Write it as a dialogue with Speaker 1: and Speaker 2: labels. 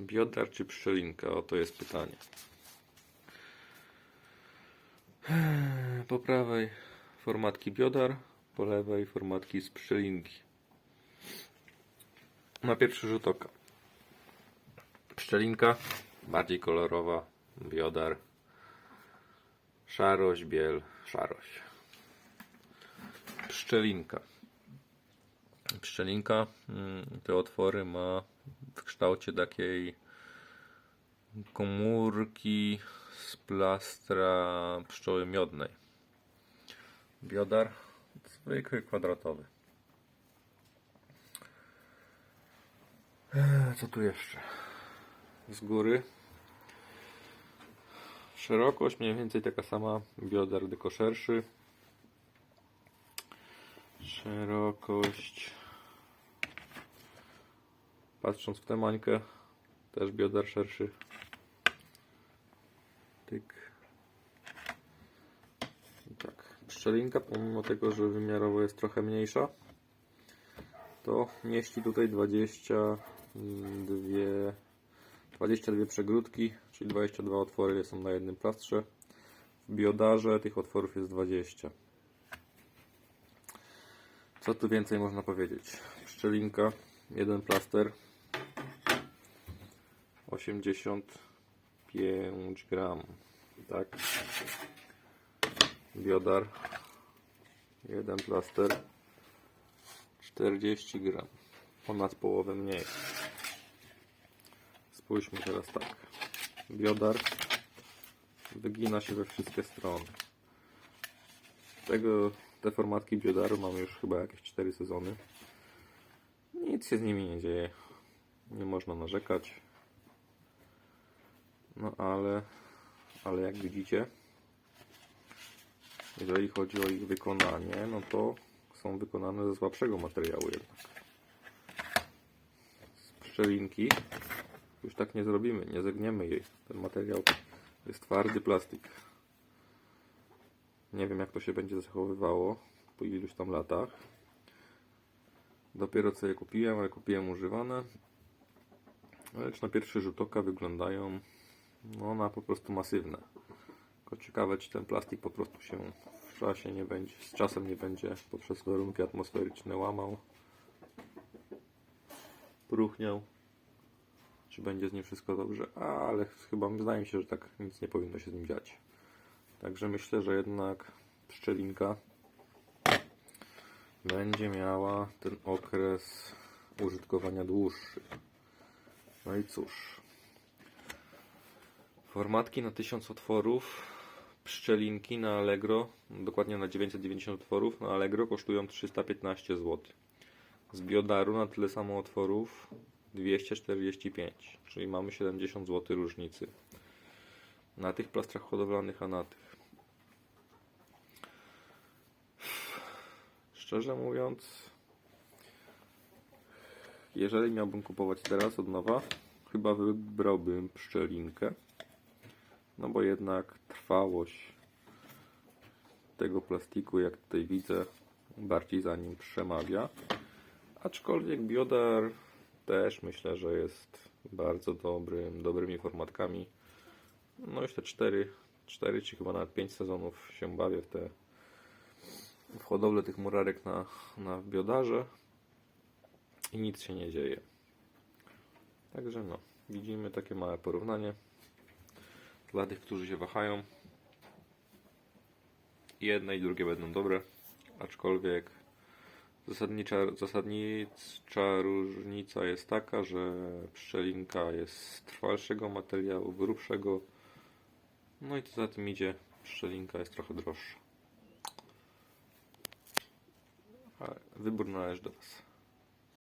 Speaker 1: Biodar czy pszczelinka? O to jest pytanie. Po prawej formatki biodar, po lewej formatki z pszczelinki. Na pierwszy rzut oka. Pszczelinka bardziej kolorowa, biodar szarość, biel, szarość. Pszczelinka. Pszczelinka mm, te otwory ma w kształcie takiej komórki z plastra pszczoły miodnej. Biodar zwykły, kwadratowy. Eee, Co tu jeszcze? Z góry. Szerokość mniej więcej taka sama. Biodar tylko szerszy. Szerokość. Patrząc w tę mańkę, też biodar szerszy. Tyk. I tak. Pszczelinka, pomimo tego, że wymiarowo jest trochę mniejsza, to mieści tutaj 22, 22 przegródki, czyli 22 otwory są na jednym plastrze. W biodarze tych otworów jest 20. Co tu więcej można powiedzieć? Pszczelinka, jeden plaster, 85 gram, tak? Biodar, jeden plaster, 40 gram, ponad połowę mniej. Spójrzmy teraz tak. Biodar wygina się we wszystkie strony. Tego, te formatki biodaru mamy już chyba jakieś 4 sezony. Nic się z nimi nie dzieje. Nie można narzekać. No ale, ale jak widzicie, jeżeli chodzi o ich wykonanie, no to są wykonane ze słabszego materiału jednak. Z pszczelinki już tak nie zrobimy, nie zegniemy jej. Ten materiał jest twardy plastik. Nie wiem jak to się będzie zachowywało po iluś tam latach. Dopiero co je kupiłem, ale kupiłem używane. Lecz na pierwszy rzut oka wyglądają no, na po prostu masywne. Tylko ciekawe, czy ten plastik po prostu się w czasie nie będzie, z czasem nie będzie poprzez warunki atmosferyczne łamał, próchniał, czy będzie z nim wszystko dobrze, ale chyba wydaje mi się, że tak nic nie powinno się z nim dziać. Także myślę, że jednak pszczelinka będzie miała ten okres użytkowania dłuższy. No i cóż. Formatki na 1000 otworów, pszczelinki na Allegro, dokładnie na 990 otworów, na Allegro kosztują 315 zł. Z biodaru na tyle samo otworów 245, czyli mamy 70 zł różnicy. Na tych plastrach hodowlanych, a na tych. Szczerze mówiąc, jeżeli miałbym kupować teraz od nowa, chyba wybrałbym pszczelinkę. No bo jednak trwałość tego plastiku, jak tutaj widzę, bardziej za nim przemawia. Aczkolwiek biodar też myślę, że jest bardzo dobrym, dobrymi formatkami. No już te 4, 4 czy chyba nawet 5 sezonów się bawię w te w hodowlę tych murarek na, na biodarze i nic się nie dzieje. Także no, widzimy takie małe porównanie. Dla tych, którzy się wahają, jedne i drugie będą dobre, aczkolwiek zasadnicza, zasadnicza różnica jest taka, że pszczelinka jest z trwalszego materiału, grubszego, no i co za tym idzie, pszczelinka jest trochę droższa. Ale wybór należy do Was.